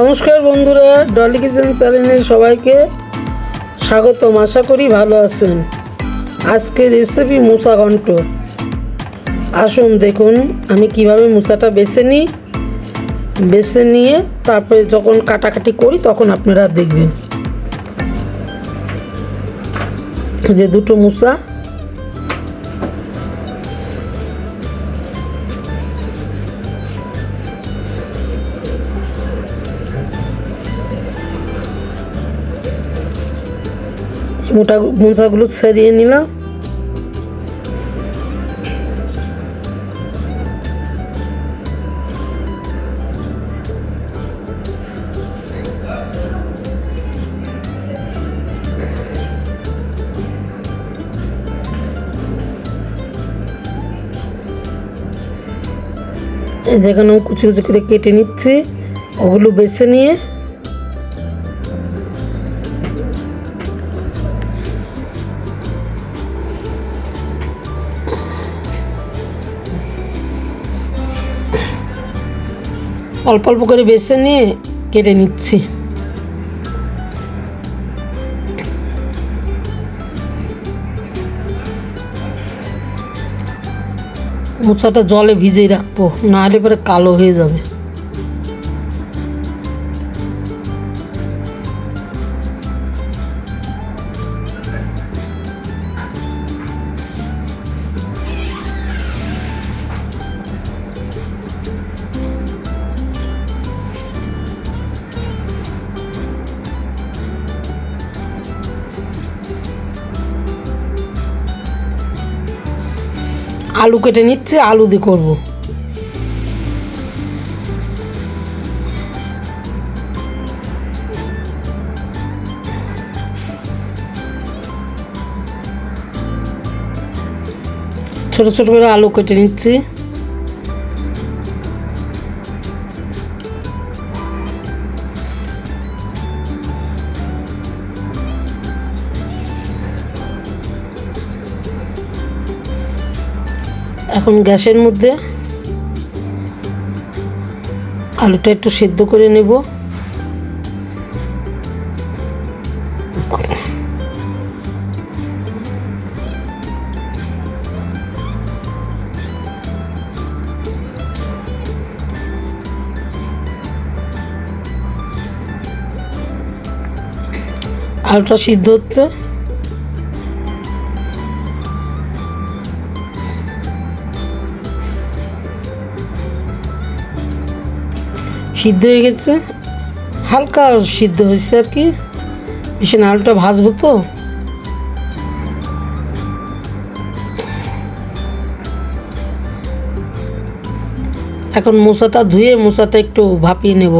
নমস্কার বন্ধুরা, ডলি কিচেন চ্যানেলে সবাইকে স্বাগতম। আশা করি ভালো আছেন। আজকে রেসিপি মুসা ঘন্ট। আসুন দেখুন আমি কীভাবে মুসাটা বেছে নিই। বেছে নিয়ে তারপরে যখন কাটাকাটি করি তখন আপনারা দেখবেন। যে দুটো মুসা মোটা মুসাগুলো ছাড়িয়ে নিলাম। যেখানে কুচি কুচি করে কেটে নিচ্ছি ওগুলো বেছে নিয়ে অল্প অল্প করে বেছে নিয়ে কেটে নিচ্ছি। মোচাটা জলে ভিজিয়ে রাখব, নাহলে পরে কালো হয়ে যাবে। আলু কেটে নিচ্ছে আলু দিয়ে করব। ছোট ছোট করে আলু কেটে নিচ্ছি। এখন গ্যাসের মধ্যে আলুটা একটু সেদ্ধ করে নেব। আলুটা সিদ্ধ হচ্ছে। সিদ্ধ হয়ে গেছে। হালকা সিদ্ধ হয়েছে আর কি। বেশি না আলুটা ভাজবো তো। এখন মোচাটা ধুয়ে মোচাটা একটু ভাপিয়ে নেব।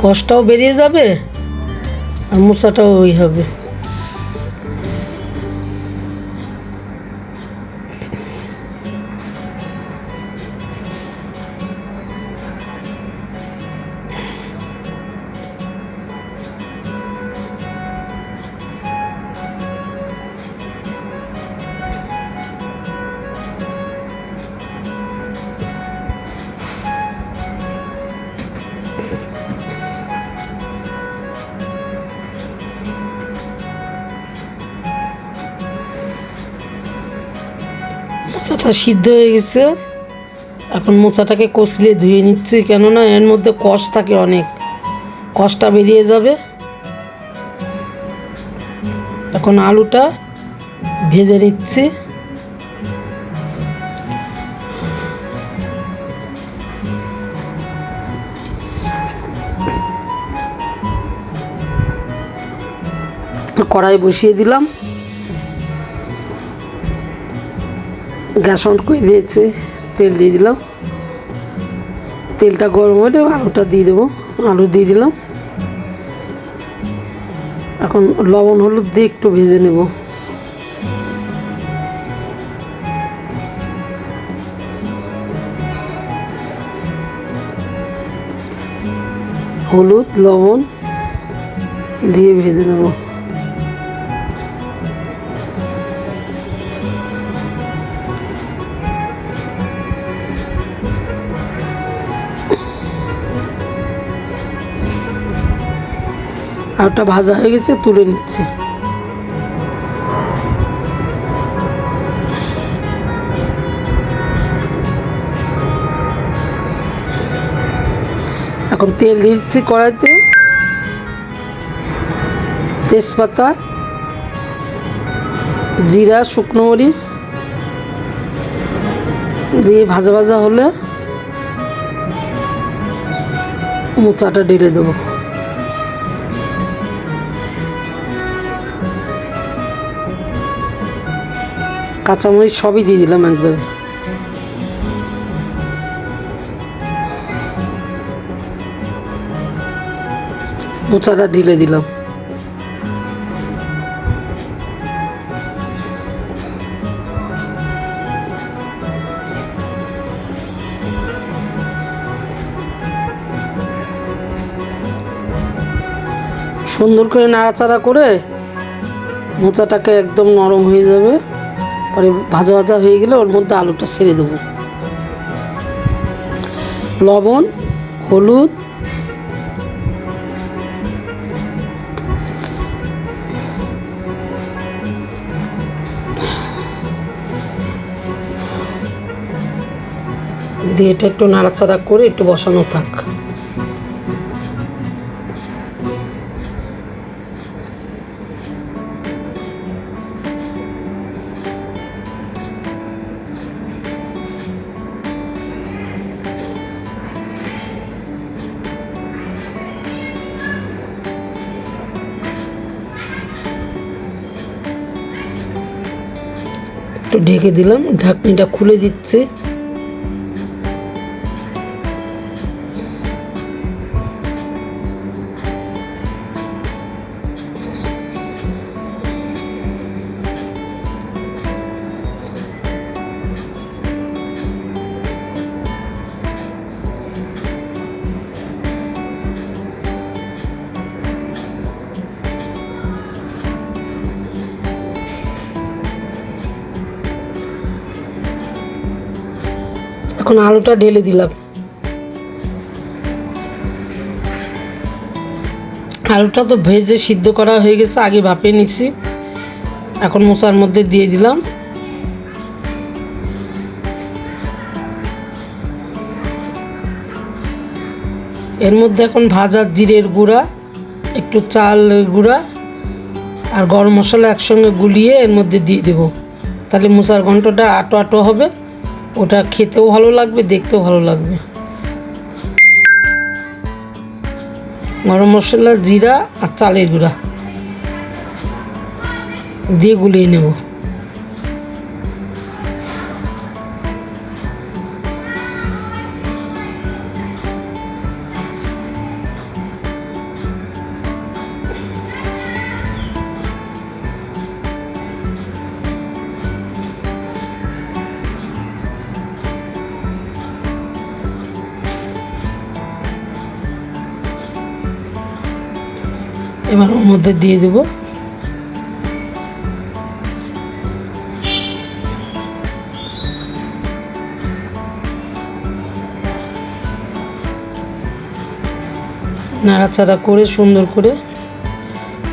কষটাও বেরিয়ে যাবে। আর মশাটাও ওই হবে। মোচাটা সিদ্ধ হয়ে গেছে। এখন মোচাটাকে কষলে ধুয়ে নিচ্ছি, কেননা এর মধ্যে কষ থাকে অনেক। কষটা বেরিয়ে যাবে। এখন আলুটা ভেজে নিচ্ছি। কড়াই বসিয়ে দিলাম। গ্যাস অন করে দিয়েছে? তেল দিয়ে দিলাম। তেলটা গরম হলে আলুটা দিয়ে দেবো। আলু দিয়ে দিলাম। এখন লবণ, হলুদ দিয়ে একটু ভেজে নেব। হলুদ, লবণ দিয়ে ভেজে নেব। আলুটা ভাজা হয়ে গেছে, তুলে নিচ্ছে। এখন তেল দিচ্ছি কড়াইতে। তেজপাতা, জিরা, শুকনো মরিচ দিয়ে ভাজা ভাজা হলে মোচাটা ঢেলে দেবো। কাঁচামরিচ সবই দিয়ে দিলাম একবারে। মোচাটা ঢিলে দিলাম। সুন্দর করে নাড়াচাড়া করে মোচাটাকে একদম নরম হয়ে যাবে। পরে ভাজা ভাজা হয়ে গেলে ওর মধ্যে আলুটা ছেড়ে দেবো। লবণ, হলুদ, দিয়ে এটা একটু নাড়াচাড়া করে একটু বসানো থাক। একটু ঢেকে দিলাম ঢাকনিটা খুলে দিচ্ছে। এখন আলুটা ঢেলে দিলাম। আলুটা তো ভেজে সিদ্ধ করা হয়ে গেছে, আগে ভাপে নিছি। এখন মশার মধ্যে দিয়ে দিলাম। এর মধ্যে এখন ভাজা জিরের গুঁড়া, একটু চাল গুঁড়া আর গরম মশলা একসঙ্গে গুলিয়ে এর মধ্যে দিয়ে দেবো। তাহলে মুসার ঘন্টটা আটো আটো হবে। ওটা খেতেও ভালো লাগবে, দেখতেও ভালো লাগবে। গরম মশলা, জিরা আর চালের গুঁড়া। দিয়ে গুলিয়ে নেব। এবার ওর মধ্যে দিয়ে দেব। নাড়াচাড়া করে, সুন্দর করে।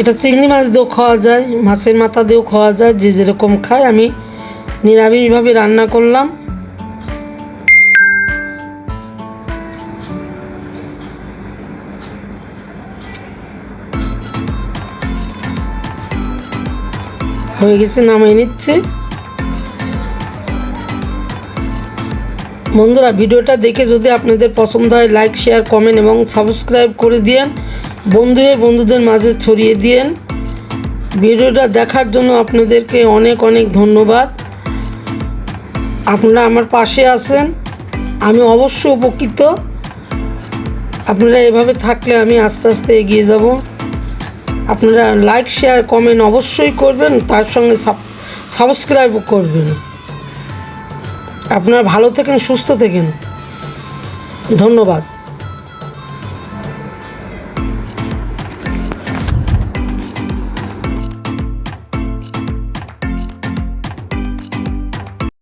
এটা চিংড়ি মাছ দিয়েও খাওয়া যায়, মাছের মাথা দিয়েও খাওয়া যায়, যে যেরকম খায়। আমি নিরামিষভাবে রান্না করলাম। হয়ে গেছে নামাই নিচ্ছে। বন্ধুরা, ভিডিওটা দেখে যদি আপনাদের পছন্দ হয় লাইক শেয়ার কমেন্ট এবং সাবস্ক্রাইব করে দিয়েন। বন্ধু হয়ে বন্ধুদের মাঝে ছড়িয়ে দিয়েন। ভিডিওটা দেখার জন্য আপনাদেরকে অনেক অনেক ধন্যবাদ। আপনারা আমার পাশে আছেন, আমি অবশ্য উপকৃত। আপনারা এভাবে থাকলে আমি আস্তে আস্তে এগিয়ে যাব। আপনারা লাইক শেয়ার কমেন্ট অবশ্যই করবেন, তার সঙ্গে সাবস্ক্রাইব করবেন। আপনারা ভালো থাকেন, সুস্থ থাকেন। ধন্যবাদ।